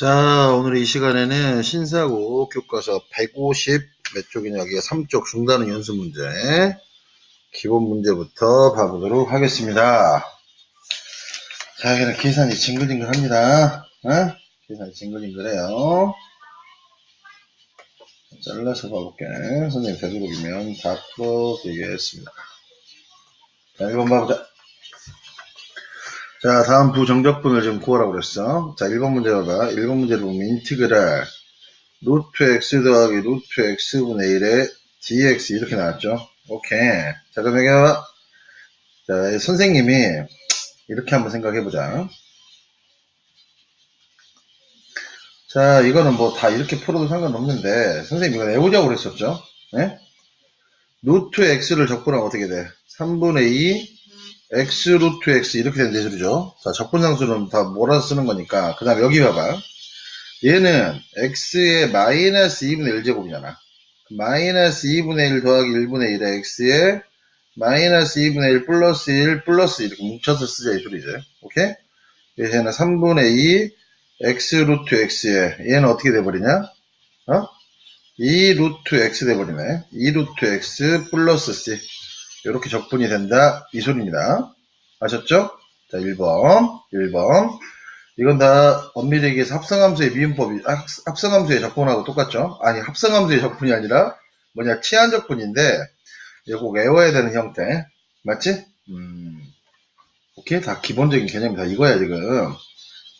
자, 오늘 이 시간에는 신사고 교과서 150 몇 쪽이냐, 여기가 3쪽 중단은 연습 문제. 기본 문제부터 봐보도록 하겠습니다. 자, 여기는 계산이 징글징글 합니다. 어? 계산이 징글징글해요. 잘라서 봐볼게. 선생님 되도록이면 다 풀어드리겠습니다. 자, 1번 봐보자. 자, 다음 부정적분을 좀 구하라고 그랬어. 자, 1번 문제 봐봐. 1번 문제를 보면 인티그랄 루트 x 더하기 루트 x분의 1에 dx 이렇게 나왔죠. 오케이. 자, 그럼 여기. 자, 선생님이 이렇게 한번 생각해보자. 자, 이거는 뭐 다 이렇게 풀어도 상관없는데, 선생님 이거 내보자고 그랬었죠? 예? 루트 x를 적분하면 어떻게 돼? 3분의 2 x 루트 x 이렇게 되는 예술이죠. 자, 적분상수는 다 몰아서 쓰는 거니까. 그 다음 여기 봐봐. 얘는 x의 마이너스 2분의 1제곱이잖아. 마이너스 2분의 1 더하기 1분의 1에 x의 마이너스 2분의 1 플러스 1 플러스 이렇게 뭉쳐서 쓰자 이 소리죠. 오케이? 그래서 얘는 3분의 2 x 루트 x에 얘는 어떻게 돼버리냐? 어? 2 루트 x 돼버리네. 2 루트 x 플러스 c 이렇게 적분이 된다 이 소리입니다. 아셨죠? 자 1번 1번 이건 다 엄밀히 얘기해서 합성함수의 미분법이 합- 합성함수의 적분하고 똑같죠? 아니 합성함수의 적분이 아니라 뭐냐 치환 적분인데 이거 꼭 외워야 되는 형태 맞지? 음 오케이 다 기본적인 개념이 다 이거야 지금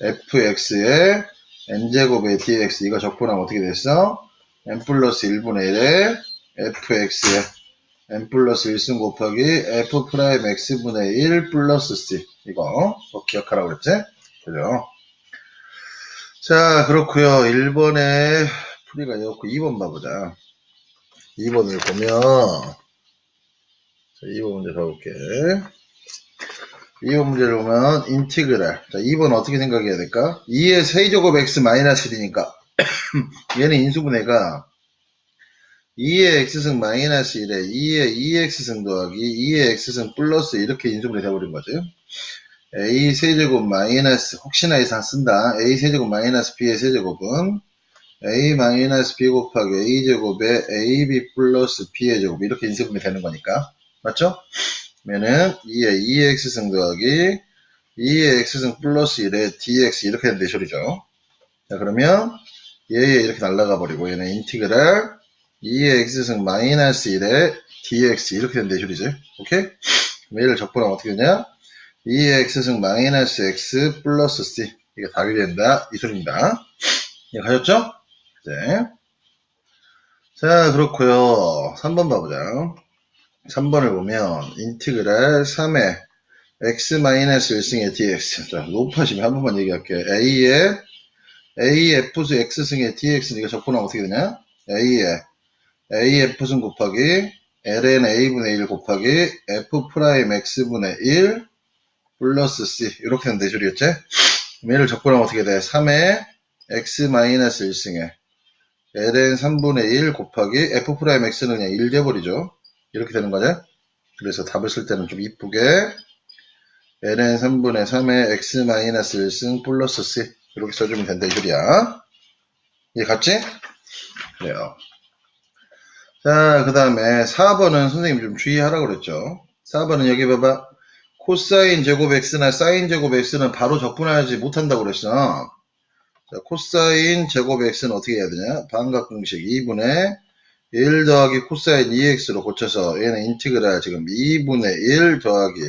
fx에 n제곱의 dx 이거 적분하면 어떻게 됐어? n 플러스 1분의 1에 fx에 n 플러스 1승 곱하기 f 프라임 x분의 1 플러스 c 이거 꼭 기억하라고 그랬지? 그죠? 자 그렇고요 1번에 풀이가 이렇고 2번 봐보자 2번을 보면 자, 2번 문제 봐볼게 2번 문제를 보면 인티그랄 자 2번 어떻게 생각해야 될까? 2의 세제곱 x 마이너스 1이니까 얘는 인수분해가 2의 x승 마이너스 1에 2의 2x승 더하기 2의 x승 플러스 이렇게 인수분해 돼버린 거지. a 세제곱 마이너스 혹시나 이상 쓴다. a 세제곱 마이너스 b의 세제곱은 a 마이너스 b 곱하기 a 제곱에 ab 플러스 b의 제곱 이렇게 인수분해 되는 거니까 맞죠? 그러면은 2의 2x승 더하기 2의 x승 플러스 1에 dx 이렇게 된대 소리죠. 자 그러면 얘 이렇게 날라가 버리고 얘는 인티그랄 2의 x승 마이너스 1에 dx 이렇게 된대 소리지. 오케이? 얘를 적분하면 어떻게 되냐? 2의 x승 마이너스 x 플러스 c 이게 답이 된다 이 소리입니다. 예, 가셨죠? 네. 자 그렇고요 3번 봐보자 3번을 보면 인티그랄 3의 x 마이너스 1승의 dx 자 높아지면 한 번만 얘기할게 a의 a f수 x승의 dx는 이거 적분하면 어떻게 되냐 a의 AF승 곱하기 LN A분의 1 곱하기 F 프라임 X분의 1 플러스 C 이렇게 되는 대줄이었지? 그럼 얘를 적분하면 어떻게 돼? 3의 X 마이너스 1승에 LN 3분의 1 곱하기 F 프라임 X는 그냥 1 돼버리죠. 이렇게 되는 거죠? 그래서 답을 쓸 때는 좀 이쁘게 LN 3분의 3의 X 마이너스 1승 플러스 C 이렇게 써주면 이 소리야. 이해 갔지? 그래요. 자, 그 다음에 4번은 선생님 좀 주의하라고 그랬죠. 4번은 여기 봐봐. 코사인 제곱 x나 사인 제곱 x는 바로 적분하지 못한다고 그랬어. 자, 코사인 제곱 x는 어떻게 해야 되냐? 반각 공식 2분의 1 더하기 코사인 2x로 고쳐서 얘는 인티그랄 지금 2분의 1 더하기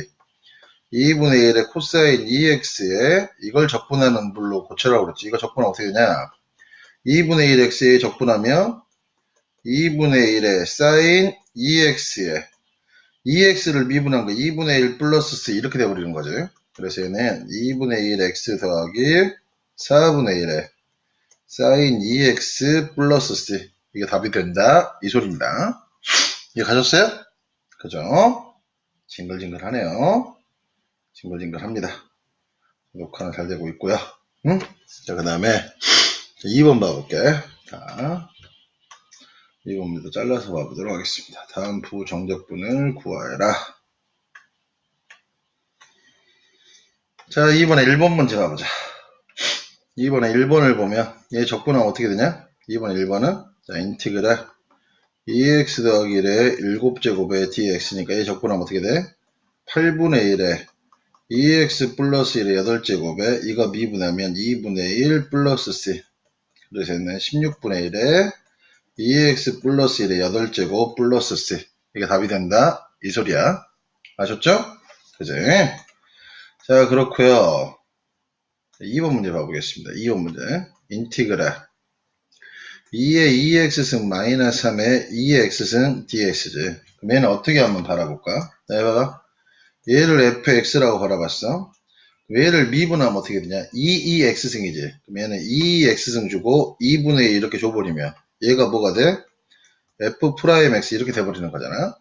2분의 1의 코사인 2x에 이걸 적분하는 물로 고쳐라고 그랬지. 이거 적분하면 어떻게 되냐? 2분의 1 x에 적분하면 2분의 1에 사인 2x에 2x를 미분한 거 2분의 1 플러스 c 이렇게 돼버리는 거죠. 그래서 얘는 2분의 1 x 더하기 4분의 1에 사인 2x 플러스 c 이게 답이 된다 이 소리입니다. 이해 가셨어요? 그죠? 징글징글하네요. 징글징글합니다. 녹화는 잘 되고 있고요. 응? 자, 그 다음에 2번 봐볼게. 자, 이 부분도 잘라서 봐보도록 하겠습니다. 다음 부정적분을 구하여라. 자, 이번에 1번 문제 봐보자. 2번에 1번을 보면 얘 적분하면 어떻게 되냐? 2번에 1번은 자, 인티그랄 2x 더하기 1에 7제곱에 dx니까 얘 적분하면 어떻게 돼? 8분의 1에 2x 플러스 1에 8제곱에 이거 미분하면 2분의 1 플러스 c 그래서 얘는 16분의 1에 2x 플러스 1에 8제곱 플러스 c. 이게 답이 된다. 이 소리야. 아셨죠? 그지? 자 그렇고요. 2번 문제 봐보겠습니다. 2번 문제. 인티그랄. 2의 2x승 마이너스 3의 2x승 dx지. 그럼 얘는 어떻게 한번 바라볼까? 자 해봐봐. 얘를 fx라고 바라봤어. 얘를 미분하면 어떻게 되냐? 2ex승이지. 그럼 얘는 2x승 주고 2분의 1 이렇게 줘버리면 얘가 뭐가 돼? f 프라임 x 이렇게 돼버리는 거잖아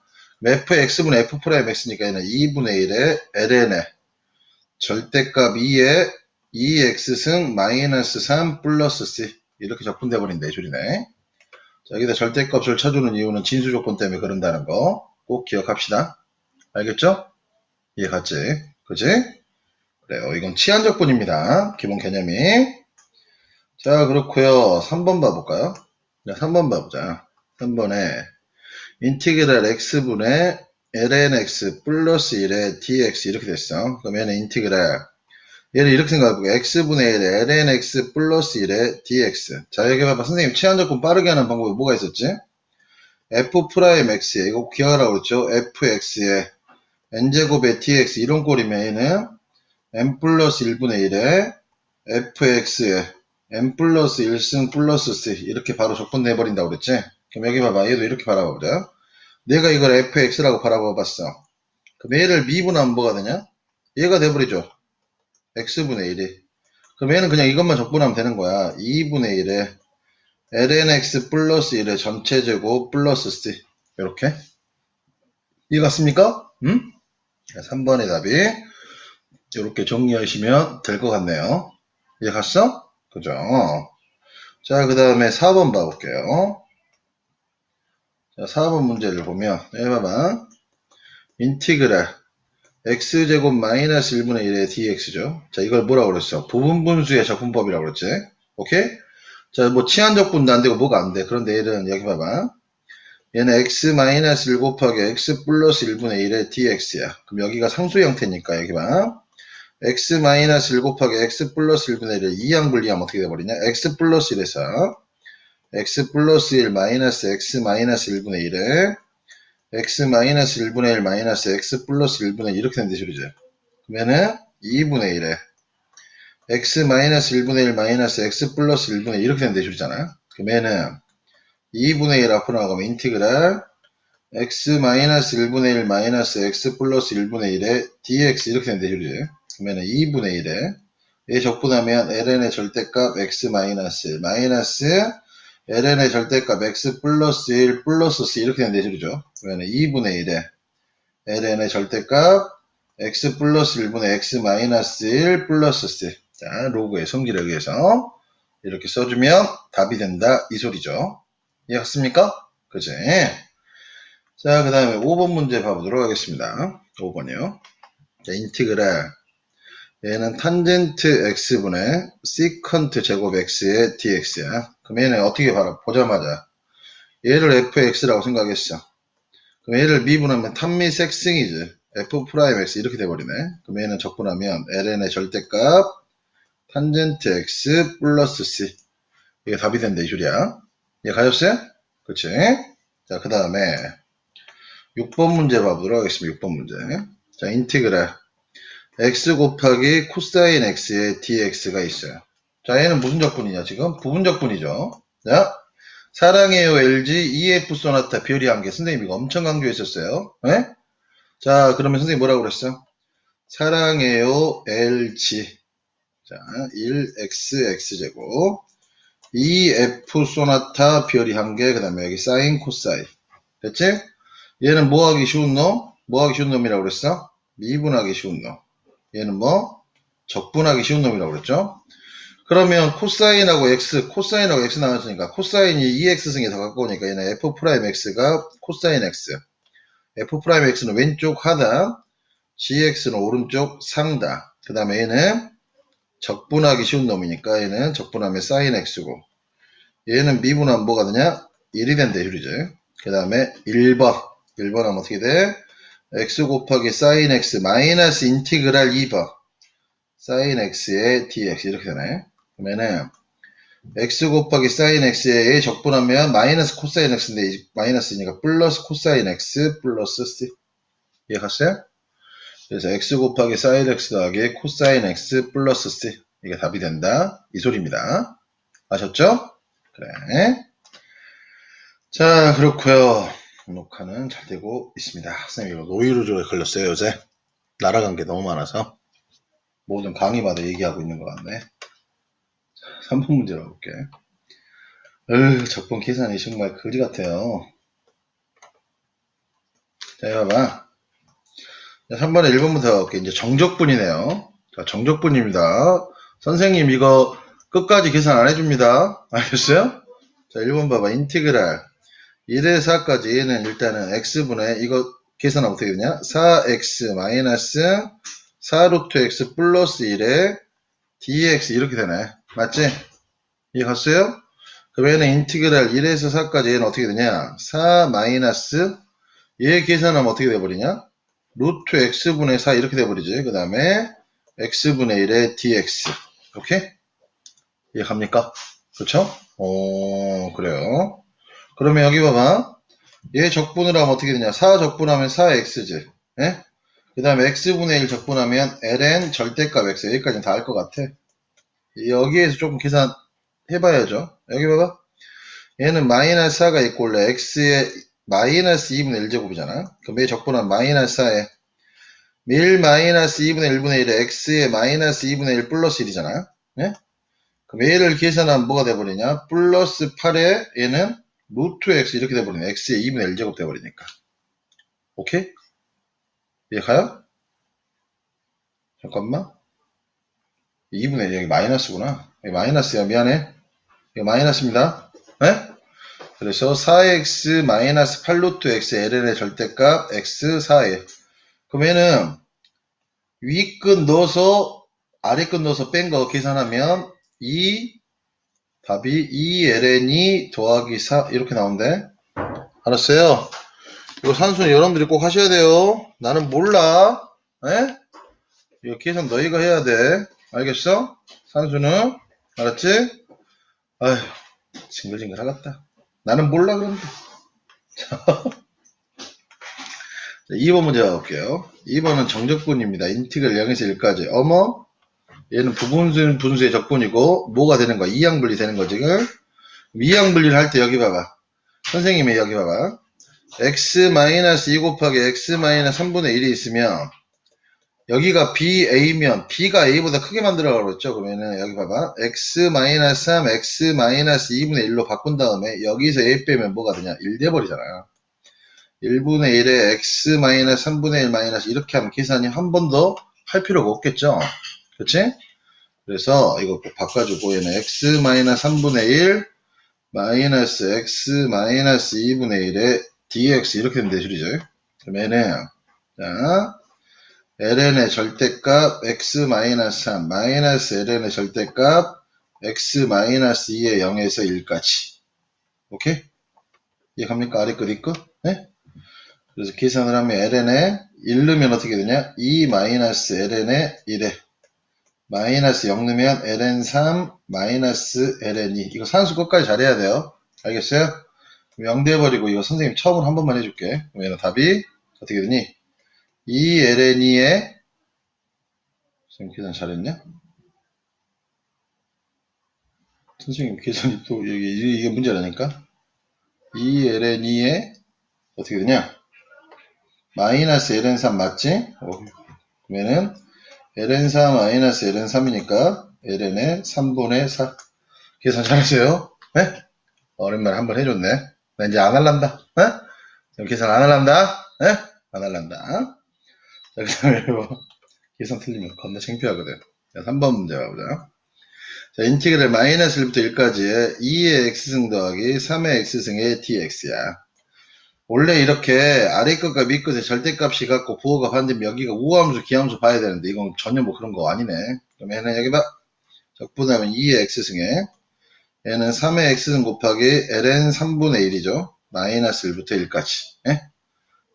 fx분의 f 프라임 x니까 얘는 2분의 1에 ln에 절대값 2에 2x승 마이너스 3 플러스 c 이렇게 적분돼 버린다 이 소리네 자 여기다 절대값을 쳐주는 이유는 진수 조건 때문에 그런다는 거 꼭 기억합시다 알겠죠? 이해 갔지? 그지? 그래요 이건 치안적분입니다 기본 개념이 자 그렇고요 3번 봐볼까요? 자 3번 봐보자 3번에 인티그랄 x분의 lnx 플러스 1의 dx 이렇게 됐어 그럼 얘는 인티그랄 얘를 이렇게 생각해볼게요. x분의 1에 lnx 플러스 1에 dx. 자, 여기 봐봐. 선생님, 치환적분 빠르게 하는 방법이 뭐가 있었지? f 프라임 x에, 이거 기억하라고 그랬죠? fx에 n제곱의 dx 이런 꼴이면 얘는 n 플러스 1분의 1에 fx에 n 플러스 1승 플러스 c 이렇게 바로 적분해버린다고 그랬지? 그럼 여기 봐봐. 얘도 이렇게 바라봐보자. 내가 이걸 fx라고 바라봐봤어. 그럼 얘를 미분하면 뭐가 되냐? 얘가 돼버리죠. x분의 1이. 그럼 얘는 그냥 이것만 적분하면 되는 거야. 2분의 1에 lnx 플러스 1의 전체 제곱 플러스 c. 이렇게. 이해 갔습니까? 음? 3번의 답이 이렇게 정리하시면 될 것 같네요. 이해 갔어? 그죠? 자, 그 다음에 4번 봐볼게요. 자, 4번 문제를 보면, 해봐봐. 인티그랄 x제곱 마이너스 1분의 1의 dx죠. 자, 이걸 뭐라고 그랬어? 부분분수의 적분법이라고 그랬지? 오케이? 자, 뭐 치환적 분도 안 되고 뭐가 안 돼. 그런데 얘는 여기 봐봐. 얘는 x 마이너스 1 곱하기 x 플러스 1분의 1의 dx야. 그럼 여기가 상수 형태니까 여기 봐. X 마이너스 1 곱하기 x 플러스 1분의 1을 2양 분리하면 어떻게 돼버리냐? x 플러스 1에서 x 플러스 1 마이너스 x 마이너스 1분의 1에 x 마이너스 1분의 1 마이너스 x 플러스 1분의 1 이렇게 된다 소리죠. 그러면은 2분의 1에 x 마이너스 1분의 1 마이너스 x 플러스 1분의 1 이렇게 된다 소리잖아. 그러면은 2분의 1 앞으로 나가면 인티그랄 x 마이너스 1분의 1 마이너스 x 플러스 1분의 1에 dx 이렇게 된다 소리죠. 그러면은 2분의 1에 얘 적분하면 ln의 절대값 x 마이너스 1 마이너스 ln의 절대값 x 플러스 1 플러스 c 이렇게 된다 소리죠. 그러면 2분의 1에 ln의 절대값 x 플러스 1분의 x 마이너스 1 플러스 c 자 로그의 성질에 의해서 이렇게 써주면 답이 된다 이 소리죠. 이해갔습니까? 그지? 자, 그 다음에 5번 문제 봐보도록 하겠습니다. 5번이요. 자, 인티그랄. 얘는 탄젠트 x분의 시컨트 제곱 x의 dx야. 그럼 얘는 어떻게 봐라? 보자마자. 얘를 fx라고 생각했어. 그럼 얘를 미분하면 탄미 색승이지. f 프라임 x 이렇게 돼버리네. 그럼 얘는 적분하면 ln의 절대값 탄젠트 x 플러스 c. 이게 답이 된다, 이 줄이야. 얘 가졌어요? 그치? 자, 그 다음에 6번 문제 봐보도록 하겠습니다. 6번 문제. 자, 인티그랄 x 곱하기 코사인 x의 dx가 있어요. 자, 얘는 무슨 적분이냐, 지금? 부분 적분이죠. 자, 사랑해요, LG, EF 소나타, 별이 한 개. 선생님 이거 엄청 강조했었어요. 네? 자, 그러면 선생님 뭐라고 그랬어? 사랑해요, LG. 자, 1x, x제곱. EF 소나타, 별이 한 개. 그 다음에 여기 사인, 코사인. 됐지? 얘는 뭐 하기 쉬운 놈? 뭐 하기 쉬운 놈이라고 그랬어? 미분하기 쉬운 놈. 얘는 뭐? 적분하기 쉬운 놈이라고 그랬죠? 그러면 코사인하고 x, 코사인하고 x 나왔으니까 코사인이 2x승에 더 가까우니까 얘는 f 프라임 x가 코사인 x. f 프라임 x는 왼쪽 하다, gx는 오른쪽 상다. 그 다음에 얘는 적분하기 쉬운 놈이니까 얘는 적분하면 sin x고 얘는 미분하면 뭐가 되냐? 1이 된대 효리죠. 그 다음에 1번 1번 하면 어떻게 돼? X 곱하기 sin x 마이너스 인티그랄 2번 sin x의 dx 이렇게 되네. 그러면은 x 곱하기 sin x에 적분하면 마이너스 코사인 x인데 이 마이너스니까 플러스 코사인 x 플러스 c. 이해갔어요? 그래서 x 곱하기 sin x 더하기 코사인 x 플러스 c. 이게 답이 된다. 이 소리입니다. 아셨죠? 그래. 자 그렇고요 녹화는 잘 되고 있습니다 선생님 이거 노이로즈에 걸렸어요 요새 날아간 게 너무 많아서 모든 강의마다 얘기하고 있는 것 같네 자, 3번 문제로 볼게 으 적분 계산이 정말 거지 같아요 자 이거 봐봐 3번에 1번부터 갈게 이제 정적분이네요. 자, 정적분입니다. 선생님 이거 끝까지 계산 안 해줍니다. 알겠어요? 자, 1번 봐봐. 인티그랄 1에서 4까지 얘는 일단은 x분의 이거 계산하면 어떻게 되냐? 4x 마이너스 4루트 x 플러스 1에 dx 이렇게 되네. 맞지? 이해 갔어요? 그러면 인티그랄 1에서 4까지 얘는 어떻게 되냐? 4 마이너스 얘 계산하면 어떻게 돼버리냐? 루트 x분의 4 이렇게 돼버리지. 그 다음에 x분의 1의 dx. 이렇게? 이해갑니까? 그렇죠? 오, 그래요. 그러면 여기 봐봐. 얘 적분을 하면 어떻게 되냐. 4 적분하면 4x지. 예? 그 다음에 x분의 1 적분하면 ln 절대값 x. 여기까지는 다 알 것 같아. 여기에서 조금 계산 해봐야죠. 여기 봐봐. 얘는 마이너스 4가 있고 원래 x의 마이너스 2분의 1제곱이잖아. 그럼 얘 적분하면 마이너스 4에 1 마이너스 2분의 1분의 1에 x의 마이너스 2분의 1 플러스 1이잖아. 예? 그럼 얘를 계산하면 뭐가 돼버리냐? 플러스 8에 얘는 루트 x 이렇게 돼버리네. x의 2분의 1 제곱 돼버리니까. 오케이? 이해가요? 잠깐만. 2분의 1 여기 마이너스구나. 여기 마이너스야. 미안해. 이거 마이너스입니다. 예? 그래서 4x 마이너스 8루트 x ln의 절대값 x 4에 그러면은 위끝 넣어서 아래끝 넣어서 뺀 거 계산하면 이 답이 2ln이 더하기 4 이렇게 나온대 알았어요? 이거 산수는 여러분들이 꼭 하셔야 돼요 나는 몰라 에? 이거 계산 너희가 해야 돼 알겠어? 산수는 알았지? 아휴 징글징글 하겠다 나는 몰라 그런데. 자, 2번 문제 가볼게요. 2번은 정적분입니다. 인티그를 0에서 1까지. 어머? 얘는 부분순 분수의 적분이고 뭐가 되는 거야? 이항분리 되는 거지. 지금 이항분리를 할 때 여기 봐봐. 선생님이 여기 봐봐. x-2 곱하기 x-3분의 1이 있으면 여기가 BA면 B가 A보다 크게 만들어 그랬죠. 그러면은 여기 봐봐. X-3, X-2분의 1로 바꾼 다음에 여기서 A 빼면 뭐가 되냐? 1 돼버리잖아요. 1분의 1에 X-3분의 1 마이너스 이렇게 하면 계산이 한 번 더 할 필요가 없겠죠. 그치? 그래서 이거 꼭 바꿔주고 얘는 X-3분의 1 마이너스 X-2분의 1에 DX 이렇게 되는 대실이죠. 그러면은 자 ln의 절대값 x-3 마이너스 ln의 절대값 x-2의 0에서 1까지 오케이? 이해갑니까? 아래 끝, 이 끝? 네? 그래서 계산을 하면 ln에 1 넣으면 어떻게 되냐? 2 마이너스 ln에 1에 마이너스 0 넣으면 ln3 마이너스 ln2 이거 산수 끝까지 잘해야 돼요 알겠어요? 0 돼버리고 이거 선생님 처음으로 한 번만 해줄게 그러면 답이 어떻게 되니? 이 LNE의 선생님 계산 잘했냐? 선생님 계산이 또 여기 이게 문제라니까 이 LNE의 어떻게 되냐? 마이너스 LN3 맞지? 어, 그러면은 LN4 마이너스 LN3이니까 LN의 3분의 4 계산 잘하세요? 네? 오랜만에 한번 해줬네 나 이제 안 할란다 네? 계산 안 할란다 네? 안 할란다 자, 그 다음에 뭐, 계산 틀리면 겁나 창피하거든. 자, 3번 문제 가보자. 자, 인티그랄 마이너스 1부터 1까지의 2의 x승 더하기 3의 x승의 dx야. 원래 이렇게 아래 끝과 밑 끝에 절대값이 갖고 부호가 반대면 여기가 우함수, 기함수 봐야 되는데 이건 전혀 뭐 그런 거 아니네. 그러면은 여기 봐. 적분하면 2의 x승에 얘는 3의 x승 곱하기 ln 3분의 1이죠. 마이너스 1부터 1까지. 예?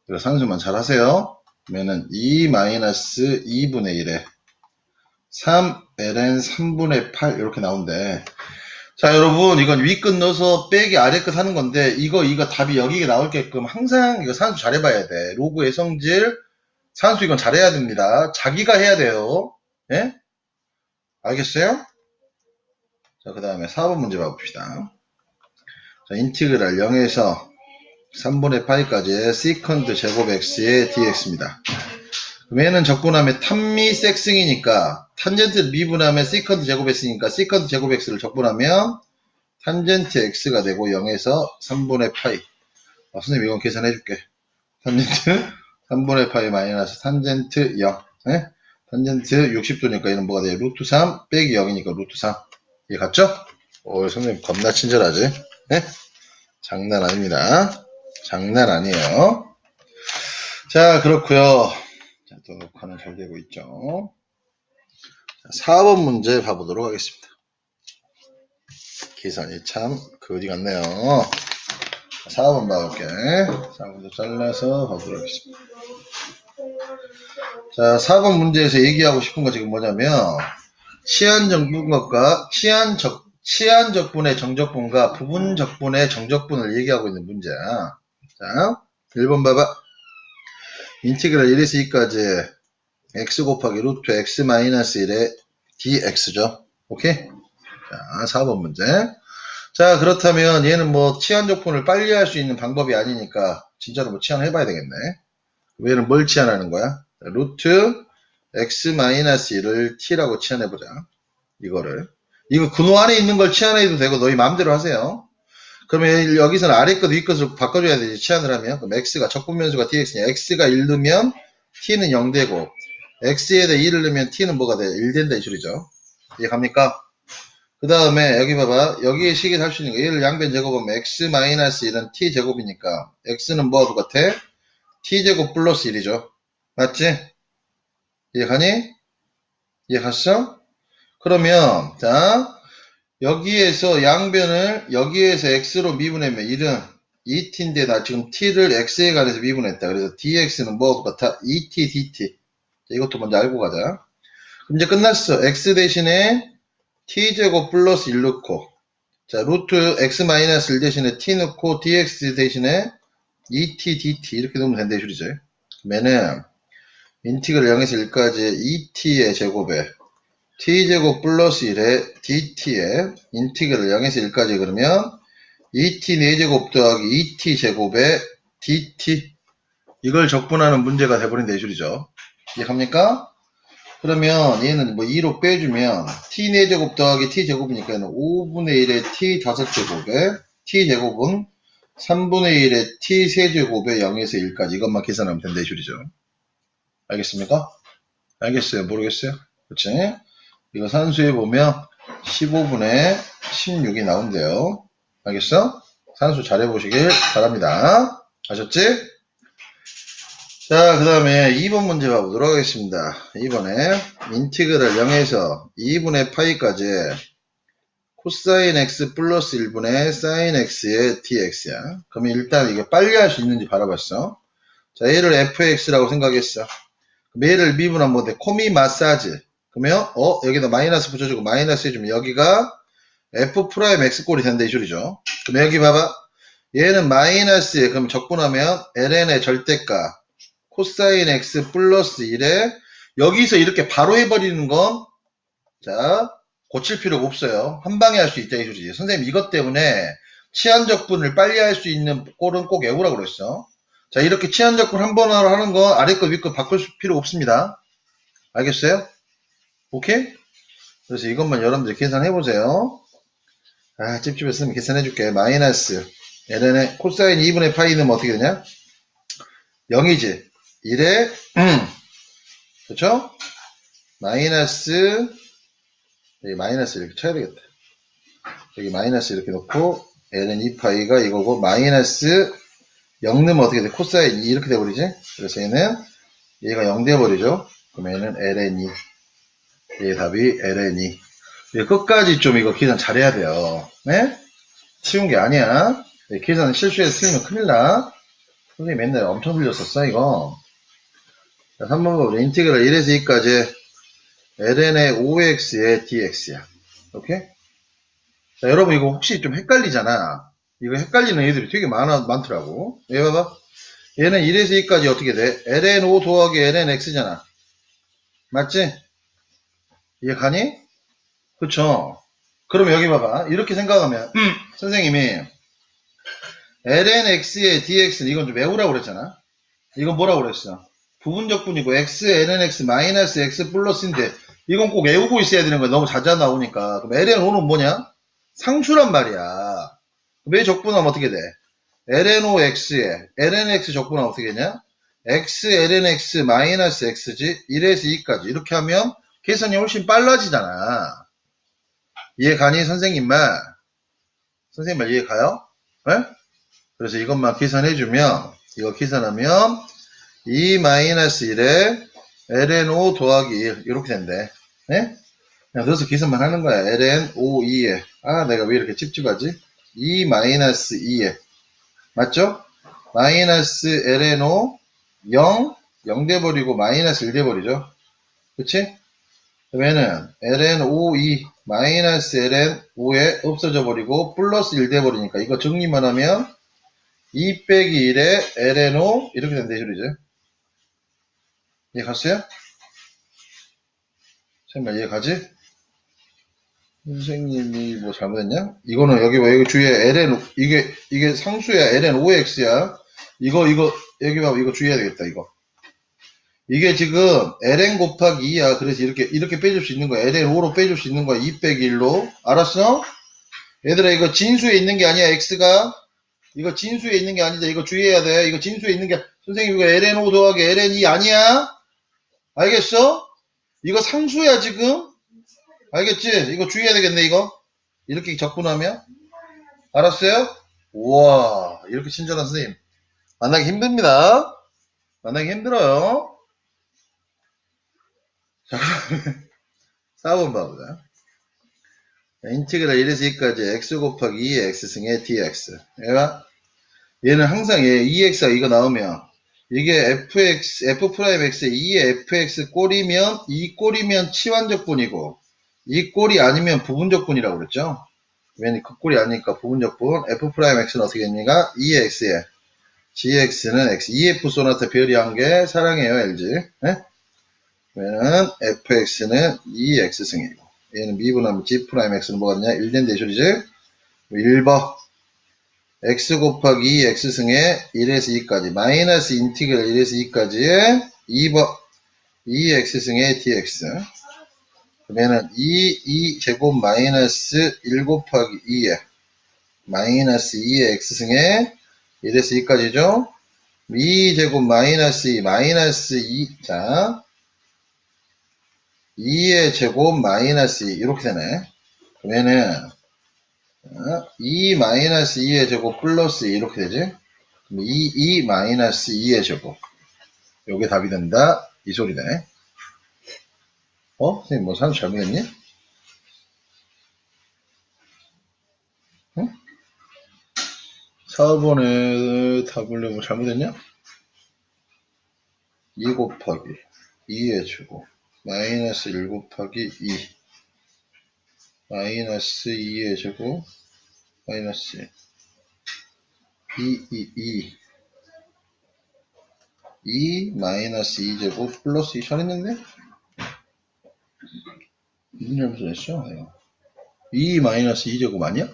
그래서 산수만 잘 하세요. 그러면은 2 마이너스 2분의 1에 3 ln 3분의 8 이렇게 나온대. 자 여러분 이건 윗끝 넣어서 빼기 아래끝 하는 건데 이거 이거 답이 여기에 나올게끔 항상 이거 산수 잘해봐야 돼. 로그의 성질 산수 이건 잘해야 됩니다. 자기가 해야 돼요. 예? 알겠어요? 자, 그 다음에 4번 문제 봐봅시다. 자, 인티그랄 0에서 3분의 파이까지의 시컨드 제곱 x의 dx입니다. 얘는 적분하면 탄미 섹승이니까 탄젠트 미분하면 시컨드 제곱 x니까 시컨드 제곱 x를 적분하면 탄젠트 x가 되고 0에서 3분의 파이. 아, 선생님 이건 계산해 줄게. 탄젠트 3분의 파이 마이너스 탄젠트 0. 예? 탄젠트 60도니까 얘는 뭐가 돼요? 루트 3 빼기 0이니까 루트 3. 이해 갔죠? 오, 선생님 겁나 친절하지? 네? 장난 아닙니다. 장난 아니에요. 자, 그렇고요 자, 잘 되고 있죠. 자, 4번 문제 봐보도록 하겠습니다. 계산이 참 거지 같네요. 4번 봐볼게. 4번도 잘라서 봐보도록 하겠습니다. 자, 4번 문제에서 얘기하고 싶은 거 지금 뭐냐면, 치안 정분것과 치안 적, 치안 적분의 정적분과 부분 적분의 정적분을 얘기하고 있는 문제야. 자, 1번 봐봐. 인티그랄 1에서 2까지 x 곱하기 루트 x 마이너스 1의 dx죠. 오케이? 자, 4번 문제. 자, 그렇다면 얘는 뭐 치안 적분을 빨리 할 수 있는 방법이 아니니까 진짜로 뭐 치안을 해봐야 되겠네. 얘는 뭘 치안하는 거야? 자, 루트 x 마이너스 1을 t라고 치환해보자. 이거를. 이거 근호 안에 있는 걸 치환해도 되고 너희 마음대로 하세요. 그러면 여기서는 아래 것, 위 것을 바꿔줘야 되지, 치환을 하면. 그럼 x가 적분변수가 dx냐. x가 1 넣으면 t는 0 되고, x에 대해 1을 넣으면 t는 뭐가 돼? 1 된다, 이 소리죠. 이해 갑니까? 그 다음에 여기 봐봐. 여기에 식을 할 수 있는 거. 얘를 양변 제곱하면 x 마이너스 1은 t 제곱이니까, x는 뭐하고 같아? t 제곱 플러스 1이죠. 맞지? 이해가니? 이해갔어? 그러면 자 여기에서 양변을 여기에서 x로 미분하면 1은 2t인데 나 지금 t를 x에 관해서 미분했다. 그래서 dx는 뭐하고 같아? 2t dt. 자, 이것도 먼저 알고 가자. 그럼 이제 끝났어. x 대신에 t제곱 플러스 1 넣고 자 루트 x 마이너스 1 대신에 t 넣고 dx 대신에 2t dt 이렇게 넣으면 된다 이 소리죠. 그러면은 인티그를 0에서 1까지 2t의 제곱에 t제곱 플러스 1에 dt에 인티그를 0에서 1까지 그러면 2t 4제곱 더하기 2t 제곱에 dt 이걸 적분하는 문제가 돼버린 대줄이죠. 이해합니까? 그러면 얘는 뭐 2로 빼주면 t 4제곱 더하기 t 제곱이니까 얘는 5분의 1의 t 5제곱에 t 제곱은 3분의 1의 t 세제곱에 0에서 1까지 이것만 계산하면 된다 이 줄이죠. 알겠습니까? 알겠어요? 모르겠어요? 그치? 이거 산수해 보면 15분의 16이 나온대요. 알겠어? 산수 잘 해보시길 바랍니다. 아셨지? 자, 그 다음에 2번 문제 봐보도록 하겠습니다. 2번에 인티그랄 0에서 2분의 파이까지 코사인 x 플러스 1분의 사인 x의 dx야. 그러면 일단 이게 빨리 할 수 있는지 바라봤어. 자, 얘를 fx라고 생각했어. 그럼 얘를 미분하면 뭐 돼? 코미 마사지. 그러면 어 여기다 마이너스 붙여주고 마이너스 해주면 여기가 f 프라임 x 꼴이 된다 이 소리죠. 그럼 여기 봐봐. 얘는 마이너스에 그럼 적분하면 ln의 절대가 코사인 x 플러스 1에 여기서 이렇게 바로 해버리는 건 자, 고칠 필요가 없어요. 한 방에 할 수 있다 이 소리지. 선생님 이것 때문에 치안 적분을 빨리 할 수 있는 꼴은 꼭 외우라고 그랬어. 자, 이렇게 치안 적분 한 번으로 하는 거 아래 거, 위 거 바꿀 필요 없습니다. 알겠어요? 오케이? 그래서 이것만 여러분들 계산해 보세요. 아, 찝찝했으면 계산해 줄게. 마이너스 ln의 코사인 2분의 파이는 어떻게 되냐? 0이지. 1에 음. 그렇죠? 마이너스 여기 마이너스 이렇게 쳐야 되겠다. 여기 마이너스 이렇게 놓고 ln 2파이가 이거고 마이너스 0 넣으면 어떻게 돼? 코사인 2 이렇게 돼버리지? 그래서 얘는 얘가 0 돼버리죠? 그러면 얘는 ln 2 얘의 답이 ln 2 예, 끝까지 좀 이거 계산 잘해야 돼요. 네? 쉬운 게 아니야. 예, 계산 실수해서 틀리면 큰일 나. 선생님 맨날 엄청 들렸었어, 이거. 자, 3번 법 인티그랄 1에서 2까지 ln의 5x의 dx야. 오케이? 자, 여러분 이거 혹시 좀 헷갈리잖아. 이거 헷갈리는 애들이 되게 많아, 많더라고. 얘 봐봐. 얘는 1에서 2까지 어떻게 돼? ln5 더하기 lnx잖아. 맞지? 이해 가니? 그쵸? 그럼 여기 봐봐. 이렇게 생각하면, 선생님이, lnx의 dx는 이건 좀 외우라고 그랬잖아? 이건 뭐라고 그랬어? 부분적분이고, x, lnx, 마이너스 x 플러스인데, 이건 꼭 외우고 있어야 되는 거야. 너무 자자 나오니까. 그럼 ln5는 뭐냐? 상수란 말이야. 왜 적분하면 어떻게 돼? ln5x에 lnx 적분하면 어떻게 되냐? x, lnx, 마이너스 x지? 1에서 2까지. 이렇게 하면 계산이 훨씬 빨라지잖아. 이해 가니, 선생님 말? 선생님 말 이해 가요? 네? 그래서 이것만 계산해주면, 이거 계산하면, 2 마이너스 1에 ln5 더하기 1. 이렇게 된대. 네? 넣어서 계산만 하는 거야. ln 5, 2에. 아, 내가 왜 이렇게 찝찝하지? 2 마이너스 2에. 맞죠? 마이너스 ln5 0, 0 돼버리고 마이너스 1 돼버리죠. 그치? 그러면은 ln5, 2 마이너스 ln5에 없어져 버리고 플러스 1 돼 버리니까 이거 정리만 하면 2 빼기 1에 ln5 이렇게 된대 소리죠. 이해 갔어요? 정말 이해 가지? 선생님이 뭐 잘못했냐? 이거는 여기 봐 여기 주위에 ln 이게 이게 상수야 ln 5x야. 이거 이거 여기 봐 이거 주의해야 되겠다 이거. 이게 지금 ln 곱하기 2야. 그래서 이렇게 이렇게 빼줄 수 있는 거야. ln 5로 빼줄 수 있는 거야. 2 빼기 1로. 알았어? 얘들아 이거 진수에 있는 게 아니야. x가 이거 진수에 있는 게 아니다. 이거 주의해야 돼. 이거 진수에 있는 게 선생님 이거 ln 5 더하기 ln 2 아니야? 알겠어? 이거 상수야 지금. 알겠지? 이거 주의해야 되겠네, 이거. 이렇게 적분하면. 알았어요? 우와, 이렇게 친절한 선생님. 만나기 힘듭니다. 만나기 힘들어요. 자, 4번 봐보자. 자, 인티그랄 1에서 2까지 x 곱하기 2의 x승의 dx. 얘가, 얘는 항상 얘 2x가 이거 나오면, 이게 fx, f'x의 2의 fx 꼴이면, 이 꼴이면 치환적분이고, 이 꼴이 아니면 부분적분이라고 그랬죠? 왜냐면 그 꼴이 아니니까 부분적분 f'x는 어떻게 됩니까? 2x에 gx는 x 2f 소나타 별이 한 개 사랑해요 LG 네? 그러면 fx는 2x승이고 얘는 미분하면 g'x는 뭐가 되냐 1된 대소리지 1번 x 곱하기 2x승에 1에서 2까지 마이너스 인티그랄 1에서 2까지의 2번 2x승의 dx 그러면은 2, 2 제곱 마이너스 1 곱하기 2에 마이너스 2의 x승에 1에서 2까지죠. 2 제곱 마이너스 2 마이너스 2 자, 2의 제곱 마이너스 2 이렇게 되네. 그러면은 2 마이너스 2의 제곱 플러스 2 이렇게 되지. 2, 2 마이너스 2의 제곱 요게 답이 된다. 이 소리네. 어? 선생님 뭐 산수 잘못했니? 응? 4번에 답을 뭐 잘못했냐? 2 곱하기 2의 제곱 마이너스 1 곱하기 2 마이너스 2의 제곱 마이너스 2, 2, 2 2 마이너스 2제곱 플러스 2 잘했는데? 무슨? 내가. 2 마이너스 2제곱 아니야?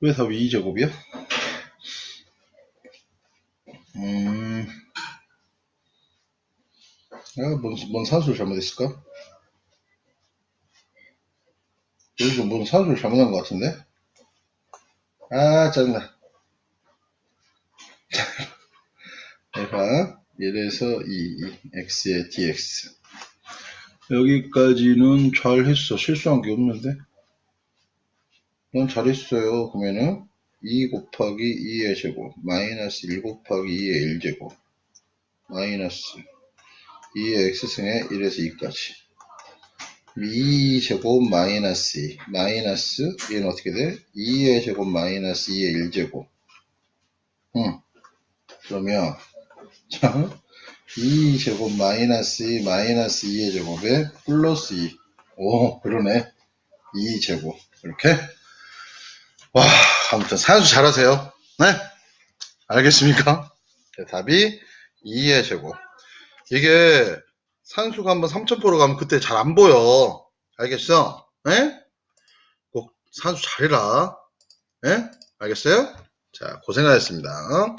왜 답이 2제곱이야? 내가 뭔, 뭔 산수를 잘못했을까? 여기서 뭔 산수를 잘못한 것 같은데? 아, 짜증나. 내가 1에서 2, x의 dx. 여기까지는 잘했어. 실수한 게 없는데? 넌 잘했어요. 그러면은 2 곱하기 2의 제곱 마이너스 1 곱하기 2의 1제곱 마이너스 2의 x승의 1에서 2까지 2제곱 마이너스 2 마이너스 얘는 어떻게 돼? 2의 제곱 마이너스 2의 1제곱 응. 그러면 자 2제곱 마이너스 2 마이너스 2의 제곱에 플러스 2 오, 그러네. 2제곱. 이렇게. 와, 아무튼 산수 잘하세요. 네? 알겠습니까? 네, 답이 2의 제곱. 이게 산수가 한번 3000%로 가면 그때 잘 안 보여. 알겠어? 네? 꼭 산수 잘해라. 네? 알겠어요? 자, 고생하셨습니다.